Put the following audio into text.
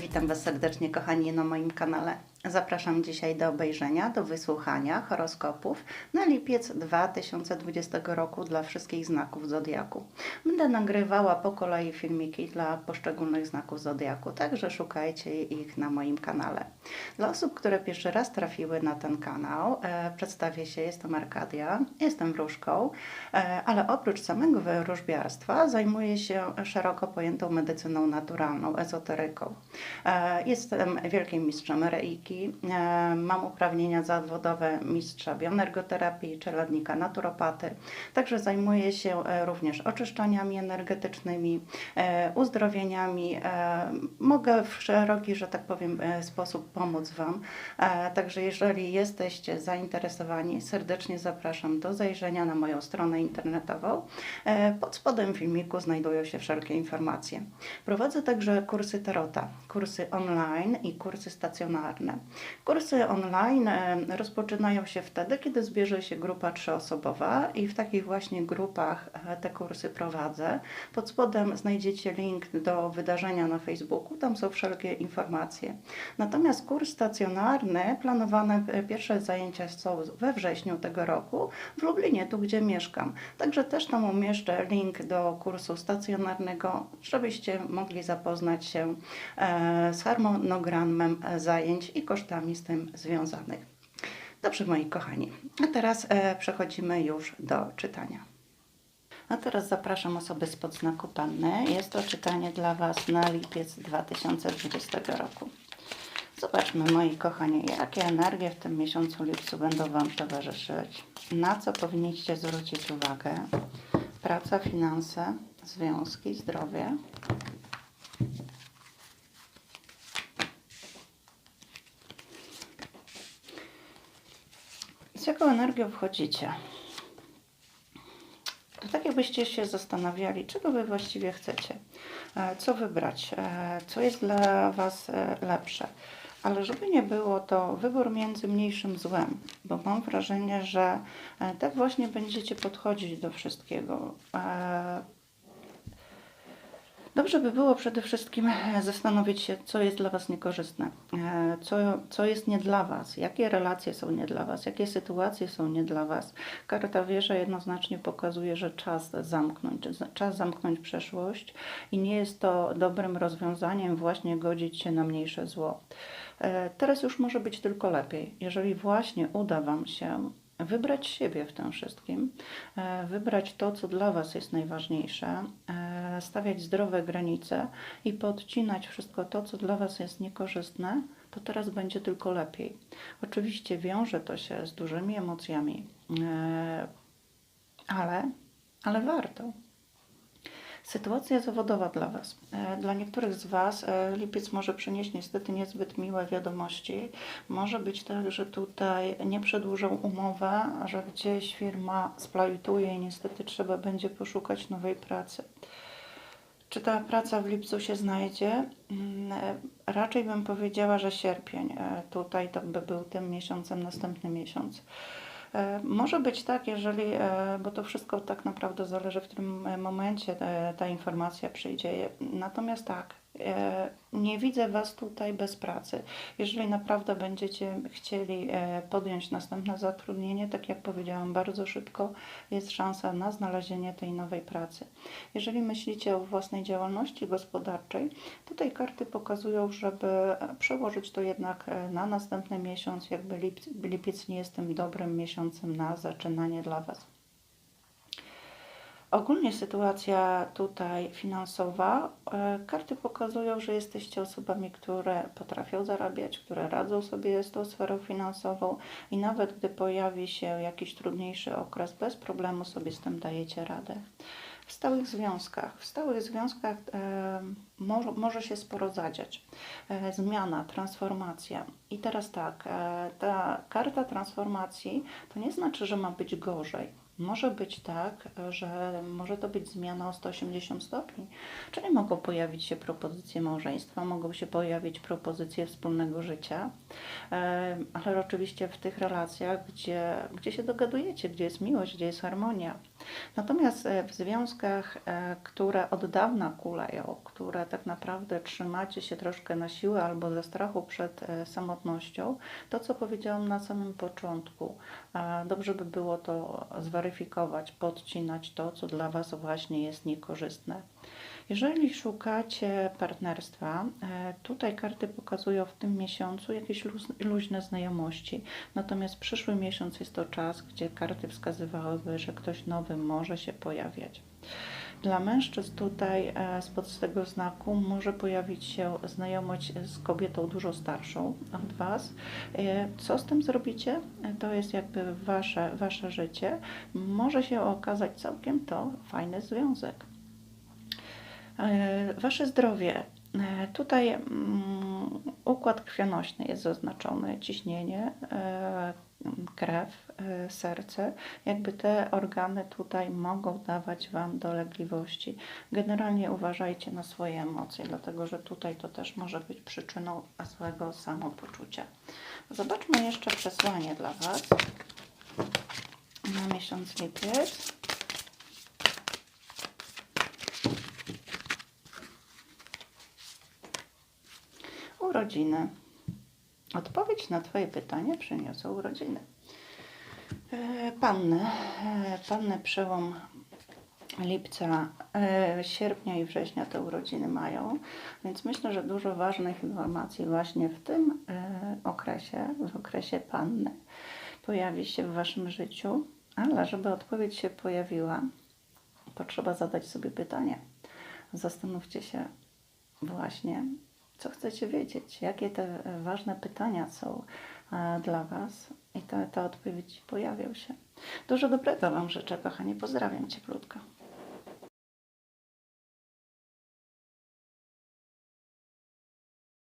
Witam Was serdecznie, kochani, na moim kanale. Zapraszam dzisiaj do obejrzenia, do wysłuchania horoskopów na lipiec 2020 roku dla wszystkich znaków zodiaku. Będę nagrywała po kolei filmiki dla poszczególnych znaków zodiaku, także szukajcie ich na moim kanale. Dla osób, które pierwszy raz trafiły na ten kanał, e, przedstawię się, jestem Arkadia, jestem wróżką, e, ale oprócz samego wróżbiarstwa zajmuję się szeroko pojętą medycyną naturalną, ezoteryką. E, Jestem wielkim mistrzem reiki, e, mam uprawnienia zawodowe mistrza bioenergoterapii, czeladnika naturopaty, także zajmuję się e, również oczyszczaniami energetycznymi, e, uzdrowieniami. Mogę w szeroki, że tak powiem, sposób pomóc Wam. Także jeżeli jesteście zainteresowani, serdecznie zapraszam do zajrzenia na moją stronę internetową. Pod spodem filmiku znajdują się wszelkie informacje. Prowadzę także kursy tarota, kursy online i kursy stacjonarne. Kursy online rozpoczynają się wtedy, kiedy zbierze się grupa trzyosobowa i w takich właśnie grupach e, te kursy prowadzę. Pod spodem znajdziecie link do wydarzenia na Facebooku, tam są wszelkie informacje. Natomiast kurs stacjonarny, planowane pierwsze zajęcia są we wrześniu tego roku w Lublinie, tu gdzie mieszkam. Także też tam umieszczę link do kursu stacjonarnego, żebyście mogli zapoznać się e, z harmonogramem e, zajęć i kosztami z tym związanych. Dobrze, moi kochani, a teraz e, przechodzimy już do czytania. A teraz zapraszam osoby spod znaku Panny. Jest to czytanie dla Was na lipiec 2020 roku. Zobaczmy, moi kochani, jakie energie w tym miesiącu lipcu będą Wam towarzyszyć. Na co powinniście zwrócić uwagę? Praca, finanse, związki, zdrowie. Z jaką energią wchodzicie? To tak jakbyście się zastanawiali, czego Wy właściwie chcecie, e, co wybrać, e, co jest dla Was e, lepsze. Ale żeby nie było, to wybór między mniejszym złem, bo mam wrażenie, że tak właśnie będziecie podchodzić do wszystkiego. Dobrze by było przede wszystkim e, zastanowić się, co jest dla Was niekorzystne, e, co, co jest nie dla Was, jakie relacje są nie dla Was, jakie sytuacje są nie dla Was. Karta wieża jednoznacznie pokazuje, że czas zamknąć, czas zamknąć przeszłość i nie jest to dobrym rozwiązaniem właśnie godzić się na mniejsze zło. E, Teraz już może być tylko lepiej, jeżeli właśnie uda Wam się wybrać siebie w tym wszystkim, wybrać to, co dla Was jest najważniejsze, stawiać zdrowe granice i podcinać wszystko to, co dla Was jest niekorzystne, to teraz będzie tylko lepiej. Oczywiście wiąże to się z dużymi emocjami, e, ale, ale warto. Sytuacja zawodowa dla Was. E, Dla niektórych z Was e, lipiec może przynieść niestety niezbyt miłe wiadomości. Może być tak, że tutaj nie przedłużą umowę, że gdzieś firma splajtuje i niestety trzeba będzie poszukać nowej pracy. Czy ta praca w lipcu się znajdzie? Mm, e, Raczej bym powiedziała, że sierpień. E, Tutaj to by był tym miesiącem, następny miesiąc. E, Może być tak, jeżeli, bo to wszystko tak naprawdę zależy w którym momencie ta, informacja przyjdzie. Natomiast tak, nie widzę Was tutaj bez pracy. Jeżeli naprawdę będziecie chcieli e, podjąć następne zatrudnienie, tak jak powiedziałam, bardzo szybko jest szansa na znalezienie tej nowej pracy. Jeżeli myślicie o własnej działalności gospodarczej, tutaj karty pokazują, żeby e, przełożyć to jednak e, na następny miesiąc, jakby lipiec nie jest tym dobrym miesiącem na zaczynanie dla Was. Ogólnie sytuacja tutaj finansowa, e, karty pokazują, że jesteście osobami, które potrafią zarabiać, które radzą sobie z tą sferą finansową i nawet gdy pojawi się jakiś trudniejszy okres, bez problemu sobie z tym dajecie radę. W stałych związkach, w stałych związkach e, może, może się sporo zadziać. E, zmiana, transformacja. I teraz tak, e, ta karta transformacji to nie znaczy, że ma być gorzej Może być tak, że może to być zmiana o 180 stopni, czyli mogą pojawić się propozycje małżeństwa, mogą się pojawić propozycje wspólnego życia, e, ale oczywiście w tych relacjach, gdzie, gdzie się dogadujecie, gdzie jest miłość, gdzie jest harmonia. Natomiast e, w związkach, e, które od dawna kuleją, które tak naprawdę trzymacie się troszkę na siłę albo ze strachu przed samotnością, to co powiedziałam na samym początku, dobrze by było to zweryfikować, podcinać to, co dla Was właśnie jest niekorzystne. Jeżeli szukacie partnerstwa, e, tutaj karty pokazują w tym miesiącu jakieś luźne znajomości. Natomiast przyszły miesiąc jest to czas, gdzie karty wskazywałyby, że ktoś nowy może się pojawiać. Dla mężczyzn tutaj e, spod tego znaku może pojawić się znajomość z kobietą dużo starszą od Was. E, Co z tym zrobicie? E, To jest jakby wasze, wasze życie. Może się okazać całkiem to fajny związek. Wasze zdrowie. Tutaj mm, układ krwionośny jest zaznaczony, ciśnienie, krew, serce. Jakby te organy tutaj mogą dawać Wam dolegliwości. Generalnie uważajcie na swoje emocje, dlatego że tutaj to też może być przyczyną złego samopoczucia. Zobaczmy jeszcze przesłanie dla Was na miesiąc lipiec. Urodziny. Odpowiedź na Twoje pytanie przyniosą urodziny. E, Panny, e, panny przełom lipca, e, sierpnia i września te urodziny mają, więc myślę, że dużo ważnych informacji właśnie w tym okresie, w okresie panny pojawi się w Waszym życiu, ale żeby odpowiedź się pojawiła, potrzeba zadać sobie pytanie. Zastanówcie się właśnie, co chcecie wiedzieć, jakie te ważne pytania są dla Was i te, te odpowiedzi pojawią się. Dużo dobrego Wam życzę, kochani. Pozdrawiam cieplutko.